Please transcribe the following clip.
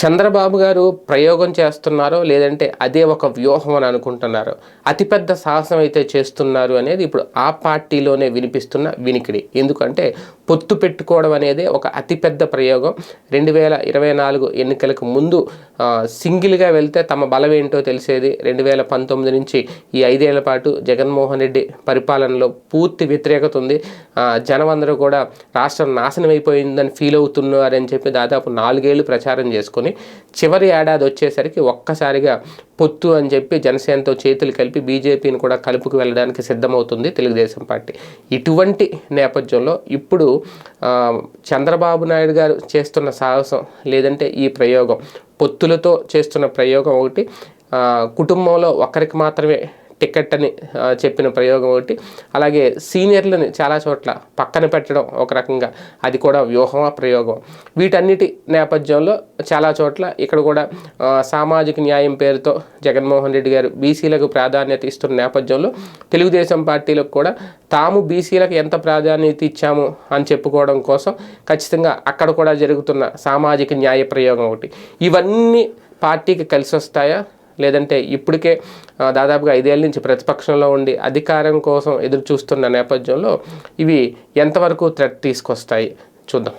చంద్రబాబు గారు ప్రయోగం చేస్తున్నారో లేదంటే అదే ఒక వ్యూహం అని అనుకుంటున్నారో అతిపెద్ద సాహసం అయితే చేస్తున్నారు అనేది ఇప్పుడు ఆ పార్టీలోనే వినిపిస్తున్న వినికిడి. ఎందుకంటే పొత్తు పెట్టుకోవడం అనేది ఒక అతిపెద్ద ప్రయోగం. రెండు వేల ఇరవై నాలుగు ఎన్నికలకు ముందు సింగిల్గా వెళ్తే తమ బలం ఏంటో తెలిసేది. రెండు వేల పంతొమ్మిది నుంచి ఈ ఐదేళ్ళ పాటు జగన్మోహన్ రెడ్డి పరిపాలనలో పూర్తి వ్యతిరేకత ఉంది. జనం అందరూ కూడా రాష్ట్రం నాశనం అయిపోయిందని ఫీల్ అవుతున్నారని చెప్పి దాదాపు నాలుగేళ్ళు ప్రచారం చేసుకొని చివరి ఏడాది వచ్చేసరికి ఒక్కసారిగా పొత్తు అని చెప్పి జనసేనతో చేతులు కలిపి బీజేపీని కూడా కలుపుకు వెళ్ళడానికి సిద్ధమవుతుంది తెలుగుదేశం పార్టీ. ఇటువంటి నేపథ్యంలో ఇప్పుడు చంద్రబాబు నాయుడు గారు చేస్తున్న సాహసం లేదంటే ఈ ప్రయోగం పొత్తులతో చేస్తున్న ప్రయోగం ఒకటి కుటుంబంలో ఒకరికి మాత్రమే టికెట్ అని చెప్పిన ప్రయోగం ఒకటి. అలాగే సీనియర్లని చాలా చోట్ల పక్కన పెట్టడం ఒక రకంగా అది కూడా వ్యూహం ప్రయోగం వీటన్నిటి నేపథ్యంలో చాలా చోట్ల ఇక్కడ కూడా సామాజిక న్యాయం పేరుతో జగన్మోహన్ రెడ్డి గారు బీసీలకు ప్రాధాన్యత ఇస్తున్న నేపథ్యంలో తెలుగుదేశం పార్టీలకు కూడా తాము బీసీలకు ఎంత ప్రాధాన్యత ఇచ్చాము అని చెప్పుకోవడం కోసం ఖచ్చితంగా అక్కడ కూడా జరుగుతున్న సామాజిక న్యాయ ప్రయోగం ఒకటి. ఇవన్నీ పార్టీకి కలిసి వస్తాయా లేదంటే ఇప్పటికే దాదాపుగా ఐదేళ్ళ నుంచి ప్రతిపక్షంలో ఉండి అధికారం కోసం ఎదురు చూస్తున్న నేపథ్యంలో ఇవి ఎంతవరకు థ్రెట్ తీసుకొస్తాయి? చూద్దాం.